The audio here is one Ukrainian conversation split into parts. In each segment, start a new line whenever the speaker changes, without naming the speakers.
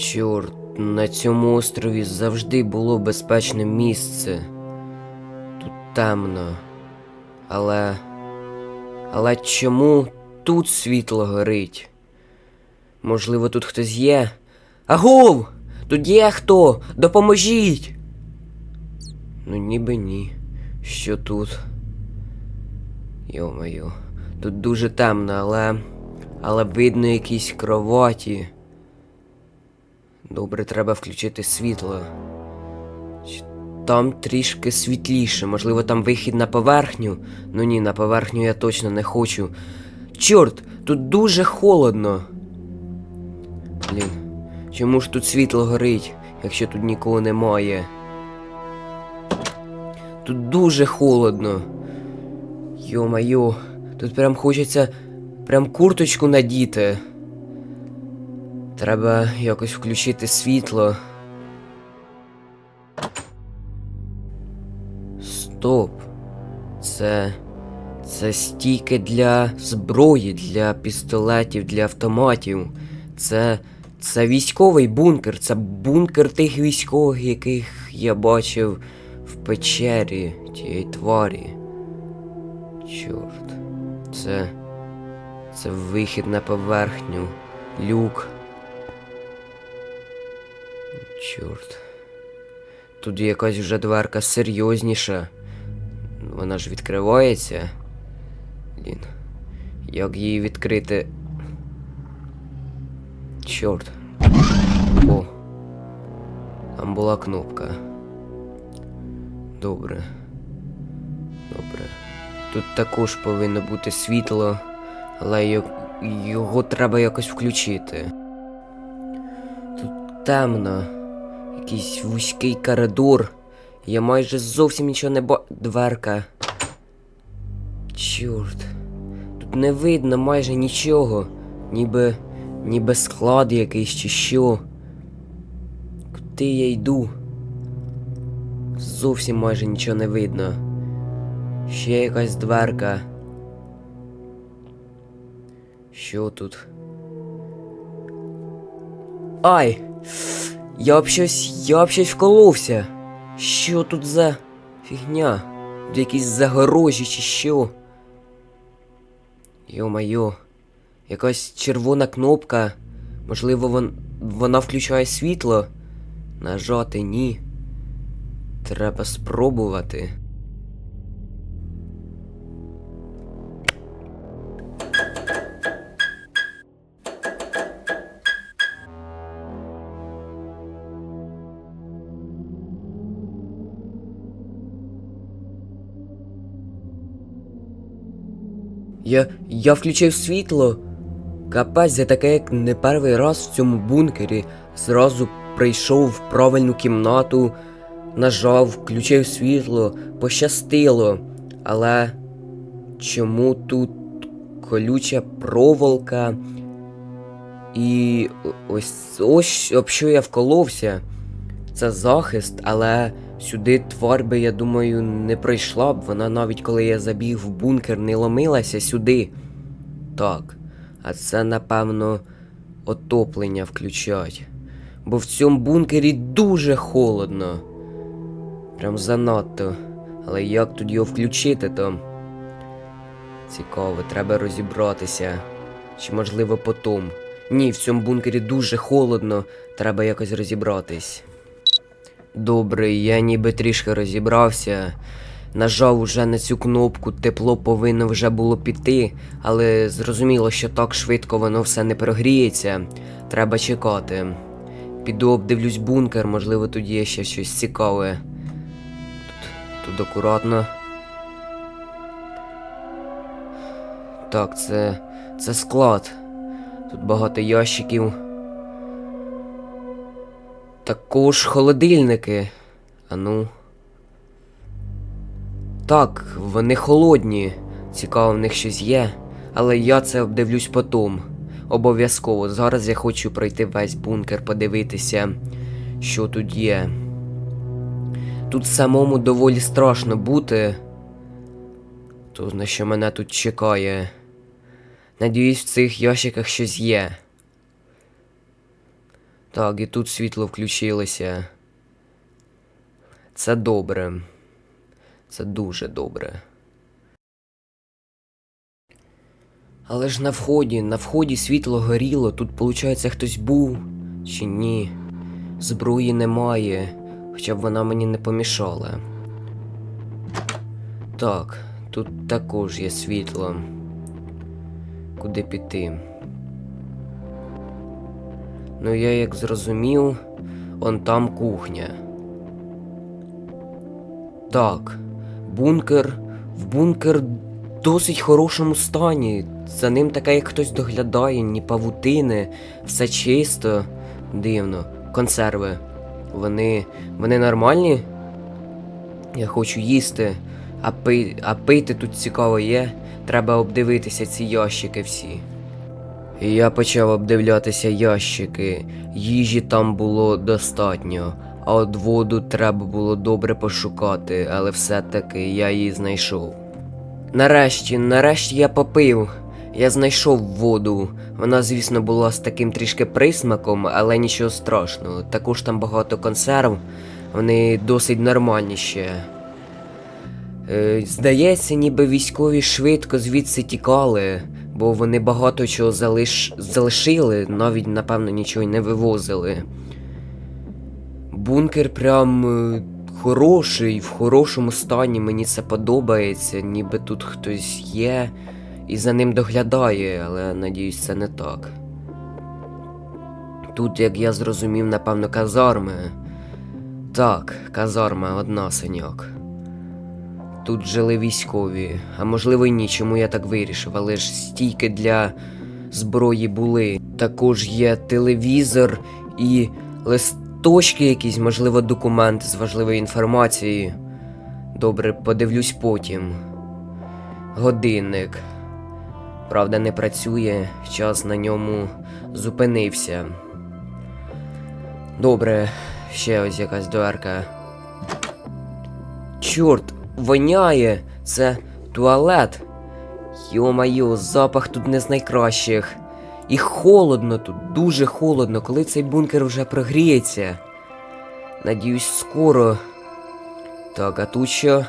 Чорт, на цьому острові завжди було безпечне місце. Тут темно. Але. Але чому тут світло горить? Можливо, тут хтось є? Агов! Тут є хто? Допоможіть! Ну, ніби ні. Що тут? Йо-моє, тут дуже темно, але. Але видно якісь кроваті. Добре, треба включити світло. Там трішки світліше, можливо, там вихід на поверхню. Ну ні, на поверхню я точно не хочу. Чорт, тут дуже холодно. Блін, чому ж тут світло горить, якщо тут нікого немає? Тут дуже холодно. Йо-майо, тут прям хочеться прям курточку надіти. Треба якось включити світло. Стоп. Це. Це стійки для зброї, для пістолетів, для автоматів. Це. Це військовий бункер. Це бункер тих військових, яких я бачив в печері тієї тварі. Чорт. Це. Це вихід на поверхню. Люк. Чорт. Тут якась вже дверка серйозніша. Вона ж відкривається. Блін. Як її відкрити? Чорт. О. Там була кнопка. Добре. Добре. Тут також повинно бути світло, але його треба якось включити. Тут темно. Якийсь вузький коридор. Я майже зовсім нічого не ба... Дверка. Чорт. Тут не видно майже нічого. Ніби. ніби склад якийсь чи що. Куди я йду? Зовсім майже нічого не видно. Ще якась дверка. Що тут? Ай! Я об щось. Я об щось вколовся. Що тут за фігня? Тут якісь загорожі чи що? Йо-майо. Якась червона кнопка. Можливо, вон... вона включає світло? Нажати ні. Треба спробувати. Я. я включив світло. Капець, я таке як не перший раз в цьому бункері. Зразу прийшов в правильну кімнату, нажав, включив світло, пощастило. Але чому тут колюча проволока? І ось ось об що я вколовся. Це захист, але сюди тварь би, я думаю, не прийшла б. Вона навіть коли я забіг в бункер, не ломилася сюди. Так, а це, напевно, отоплення включать. Бо в цьому бункері дуже холодно. Прям занадто. Але як тут його включити, то. Цікаво, треба розібратися. Чи можливо потом. Ні, в цьому бункері дуже холодно, треба якось розібратись. Добре, я ніби трішки розібрався. Нажав уже на цю кнопку, тепло повинно вже було піти, але зрозуміло, що так швидко воно все не прогріється. Треба чекати. Піду обдивлюсь бункер, можливо, тут є ще щось цікаве. Тут, тут акуратно. Так, це. це склад. Тут багато ящиків. Також холодильники. А ну. Так, вони холодні. Цікаво, в них щось є. Але я це обдивлюсь потом. Обов'язково. Зараз я хочу пройти весь бункер, подивитися, що тут є. Тут самому доволі страшно бути. То на що мене тут чекає. Надіюсь, в цих ящиках щось є. Так, і тут світло включилося. Це добре. Це дуже добре. Але ж на вході, на вході світло горіло, тут, виходить, хтось був чи ні. Зброї немає, хоча б вона мені не помішала. Так, тут також є світло. Куди піти? Ну, я як зрозумів, он там кухня. Так, бункер. В бункер в досить хорошому стані. За ним таке, як хтось доглядає, ні павутини, все чисто. Дивно. Консерви. Вони. вони нормальні? Я хочу їсти. А, пи... а пити тут цікаво є. Треба обдивитися ці ящики всі. Я почав обдивлятися ящики. Їжі там було достатньо, а от воду треба було добре пошукати, але все-таки я її знайшов. Нарешті, нарешті я попив. Я знайшов воду. Вона, звісно, була з таким трішки присмаком, але нічого страшного. Також там багато консерв, вони досить нормальні ще. Е, здається, ніби військові швидко звідси тікали, бо вони багато чого залиш... залишили, навіть, напевно, нічого й не вивозили. Бункер прям е, хороший, в хорошому стані, мені це подобається, ніби тут хтось є і за ним доглядає, але надіюсь, це не так. Тут, як я зрозумів, напевно, казарми. Так, казарма одна синяк. Тут жили військові, а можливо й ні, чому я так вирішив, але ж стійки для зброї були. Також є телевізор і листочки якісь, можливо, документи з важливою інформацією. Добре, подивлюсь потім. Годинник. Правда, не працює, час на ньому зупинився. Добре, ще ось якась дверка. Чорт, воняє! Це туалет. Йо-майо, запах тут не з найкращих. І холодно тут, дуже холодно, коли цей бункер вже прогріється. Надіюсь, скоро. Так, а тут що?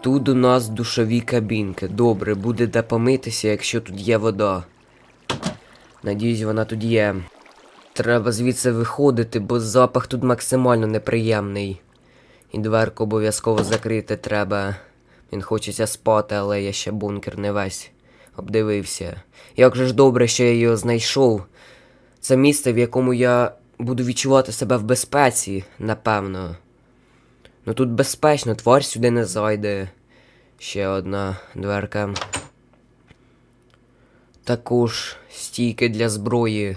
Тут у нас душові кабінки. Добре, буде де помитися, якщо тут є вода. Надіюсь, вона тут є. Треба звідси виходити, бо запах тут максимально неприємний. І дверку обов'язково закрити треба. Він хочеться спати, але я ще бункер не весь обдивився. Як же ж добре, що я його знайшов. Це місце, в якому я буду відчувати себе в безпеці, напевно. Ну тут безпечно, тварь сюди не зайде. Ще одна дверка. Також стійки для зброї.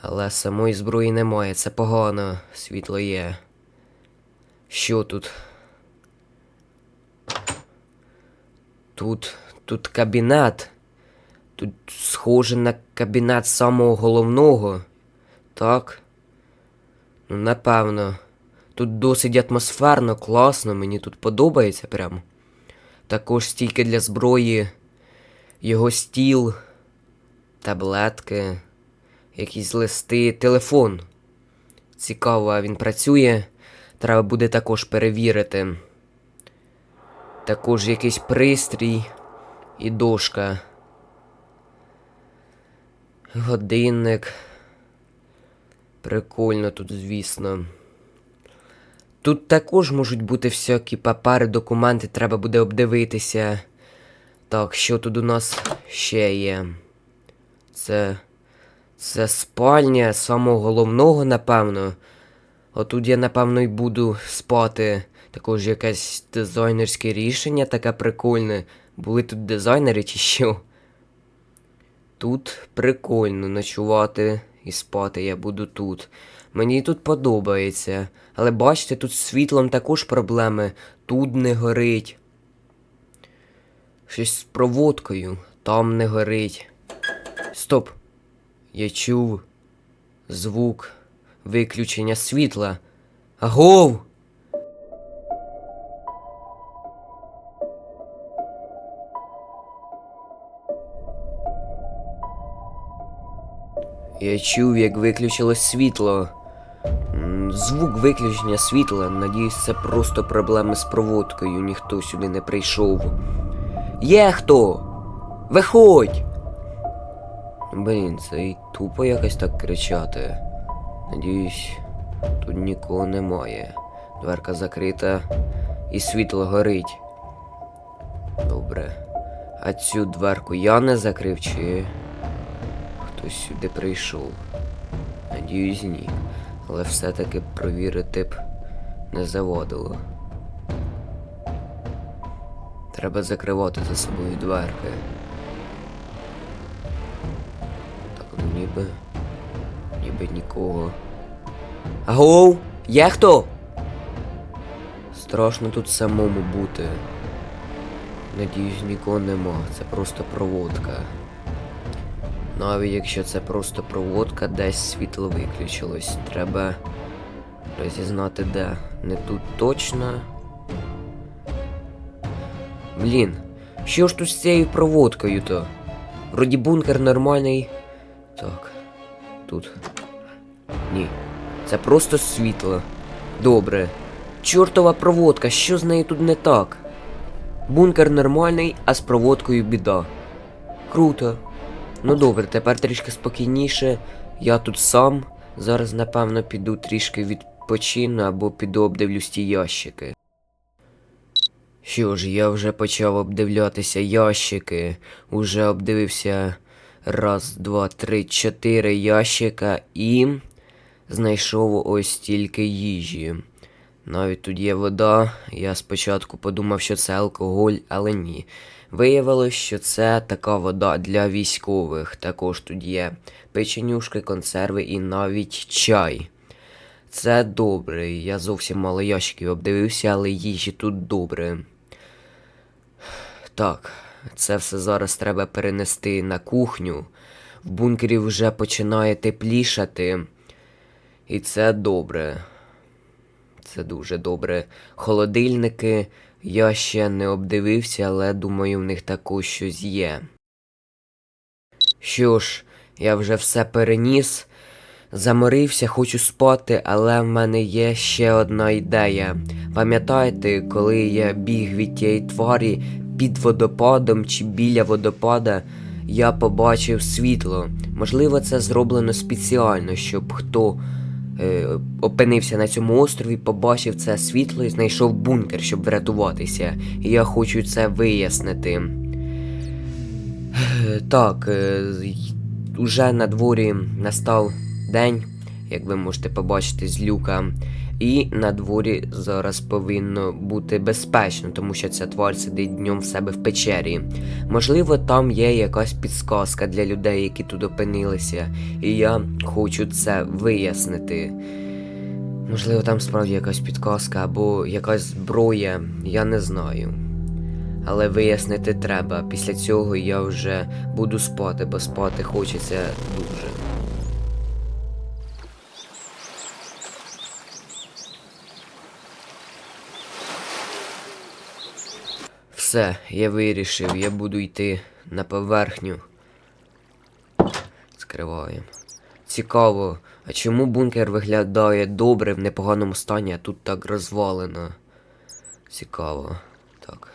Але самої зброї немає, це погано, світло є. Що тут? Тут. Тут кабінет. Тут схоже на кабінет самого головного. Так? Ну, напевно. Тут досить атмосферно, класно, мені тут подобається прям. Також стільки для зброї, його стіл, таблетки, якісь листи, телефон. Цікаво, він працює. Треба буде також перевірити. Також якийсь пристрій і дошка. Годинник. Прикольно тут, звісно. Тут також можуть бути всякі папери, документи, треба буде обдивитися. Так, що тут у нас ще є? Це. Це спальня самого головного, напевно. Отут я, напевно, і буду спати. Також якесь дизайнерське рішення таке прикольне. Були тут дизайнери чи що? Тут прикольно ночувати і спати я буду тут. Мені тут подобається. Але бачите, тут з світлом також проблеми. Тут не горить. Щось з проводкою. Там не горить. Стоп. Я чув звук виключення світла. Агов! Я чув, як виключилось світло. Звук виключення світла, надіюсь, це просто проблеми з проводкою, ніхто сюди не прийшов. Є хто? Виходь! Блін, це й тупо якось так кричати. Надіюсь, тут нікого немає. Дверка закрита і світло горить. Добре. А цю дверку я не закрив, чи хтось сюди прийшов? Надіюсь, ні. Але все-таки провірити б не заводило. Треба закривати за собою дверки. Так, ну ніби. Ніби нікого. Агоу! Є хто? Страшно тут самому бути. Надіюсь, нікого нема. Це просто проводка. Навіть якщо це просто проводка, десь світло виключилось. Треба розізнати де. Не тут точно. Блін, що ж тут з цією проводкою то? Вроді бункер нормальний. Так. Тут. Ні. Це просто світло. Добре. Чортова проводка, що з нею тут не так? Бункер нормальний, а з проводкою біда. Круто. Ну добре, тепер трішки спокійніше. Я тут сам. Зараз, напевно, піду трішки відпочину або піду обдивлюсь ті ящики. Що ж, я вже почав обдивлятися ящики. Уже обдивився раз, два, три, чотири ящика і знайшов ось стільки їжі. Навіть тут є вода. Я спочатку подумав, що це алкоголь, але ні. Виявилось, що це така вода для військових. Також тут є печенюшки, консерви і навіть чай. Це добре. Я зовсім мало ящиків обдивився, але їжі тут добре. Так, це все зараз треба перенести на кухню. В бункері вже починає теплішати. І це добре. Це дуже добре. Холодильники я ще не обдивився, але думаю, в них також щось є. Що ж, я вже все переніс. Заморився, хочу спати, але в мене є ще одна ідея. Пам'ятаєте, коли я біг від тієї тварі під водопадом чи біля водопада, я побачив світло. Можливо, це зроблено спеціально, щоб хто опинився на цьому острові, побачив це світло і знайшов бункер, щоб врятуватися. І я хочу це вияснити. Е, Так, е, уже на дворі настав день, як ви можете побачити з люка. І на дворі зараз повинно бути безпечно, тому що ця тварь сидить днем в себе в печері. Можливо, там є якась підсказка для людей, які тут опинилися, і я хочу це вияснити. Можливо, там справді якась підказка або якась зброя, я не знаю. Але вияснити треба. Після цього я вже буду спати, бо спати хочеться дуже. Все, я вирішив, я буду йти на поверхню. Скриваємо. Цікаво, а чому бункер виглядає добре в непоганому стані, а тут так розвалено? Цікаво. Так.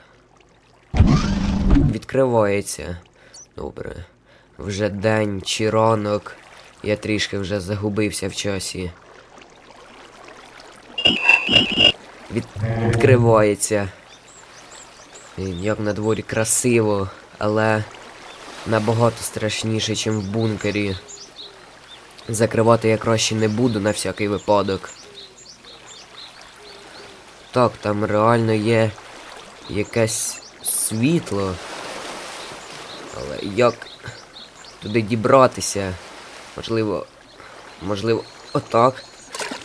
Відкривається. Добре. Вже день чи ранок. Я трішки вже загубився в часі. Від... Відкривається. Як на дворі красиво, але набагато страшніше, ніж в бункері. Закривати я краще не буду на всякий випадок. Так, там реально є якесь світло. Але як туди дібратися? Можливо. Можливо. Отак.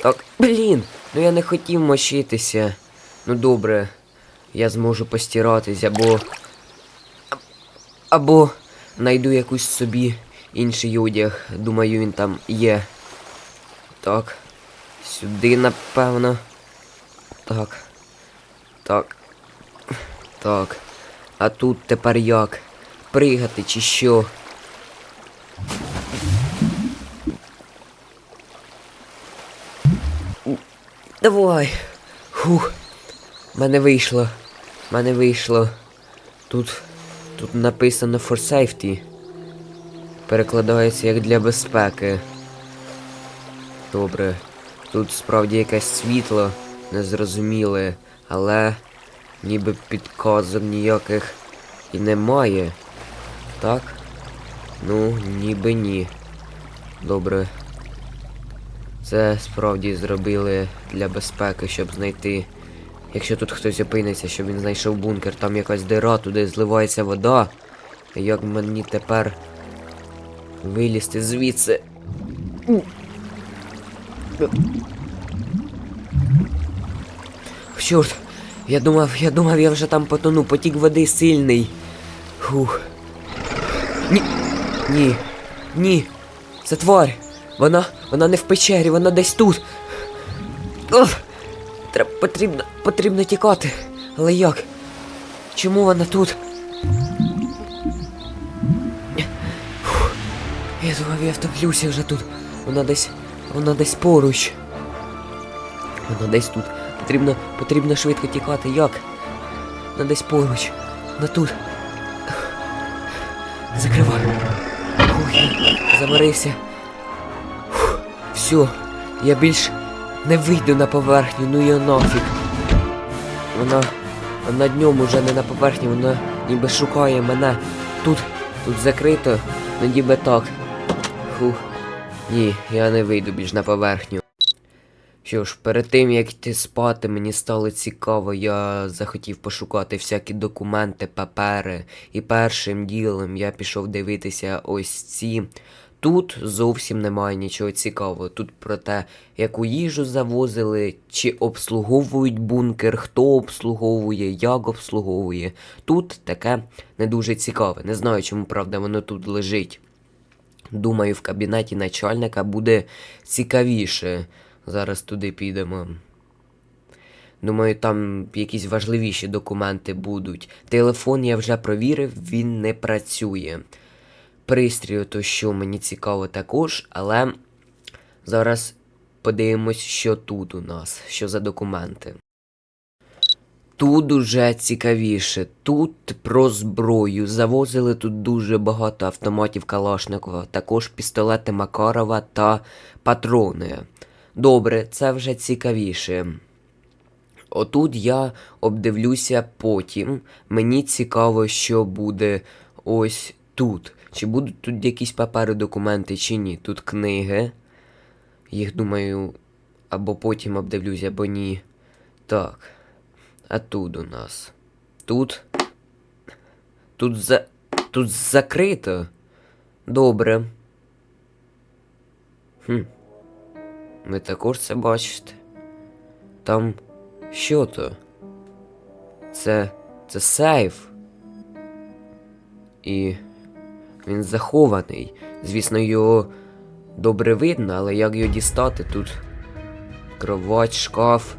Так. Блін! Ну я не хотів мочитися. Ну добре я зможу постиратись або. Або найду якусь собі інший одяг. Думаю, він там є. Так. Сюди, напевно. Так. Так. Так. А тут тепер як? Пригати чи що? Давай. Фух. Мене вийшло. Мене вийшло. Тут. Тут написано for safety. Перекладається як для безпеки. Добре. Тут справді якесь світло незрозуміле, але ніби підказок ніяких і немає. Так? Ну, ніби ні. Добре. Це справді зробили для безпеки, щоб знайти. Якщо тут хтось опиниться, щоб він знайшов бункер, там якась дира, туди зливається вода. Як мені тепер вилізти звідси? Чорт, я думав, я думав, я вже там потону, потік води сильний. Фух. Ні. Ні. Ні. Це тварь. Вона. Вона не в печері, вона десь тут. Оф. Треба потрібно. потрібно тікати. Але як? Чому вона тут? Фух. Я думав, я втоплюся вже тут. Вона десь. Вона десь поруч. Вона десь тут. Потрібно. потрібно швидко тікати. Як? Вона десь поруч. Вона тут. Закривай. Фух, я заморився. Фух, Все, я більш не вийду на поверхню, ну і нафіг. Вона. Вона днем уже не на поверхні, вона ніби шукає мене. Тут. Тут закрито, ну ніби так. Фух. Ні, я не вийду більш на поверхню. Що ж, перед тим як йти спати, мені стало цікаво, я захотів пошукати всякі документи, папери. І першим ділом я пішов дивитися ось ці. Тут зовсім немає нічого цікавого. Тут про те, яку їжу завозили, чи обслуговують бункер, хто обслуговує, як обслуговує. Тут таке не дуже цікаве. Не знаю, чому правда воно тут лежить. Думаю, в кабінеті начальника буде цікавіше. Зараз туди підемо. Думаю, там якісь важливіші документи будуть. Телефон я вже провірив, він не працює. Пристрій, то що мені цікаво також, але зараз подивимось, що тут у нас, що за документи. Тут уже цікавіше. Тут про зброю. Завозили тут дуже багато автоматів Калашникова, також пістолети Макарова та патрони. Добре, це вже цікавіше. Отут я обдивлюся потім. Мені цікаво, що буде ось тут. Чи будуть тут якісь папери, документи, чи ні. Тут книги. Їх думаю, або потім обдивлюсь, або ні. Так. А тут у нас. Тут. Тут за. Тут закрито. Добре. Хм. Ви також це бачите. Там що то? Це. це сейф. І він захований. Звісно, його добре видно, але як його дістати тут? Кровать, шкаф.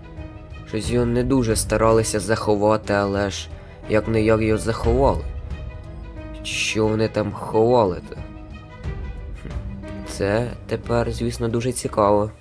Щось його не дуже старалися заховати, але ж як не як його заховали. Що вони там ховали-то? Це тепер, звісно, дуже цікаво.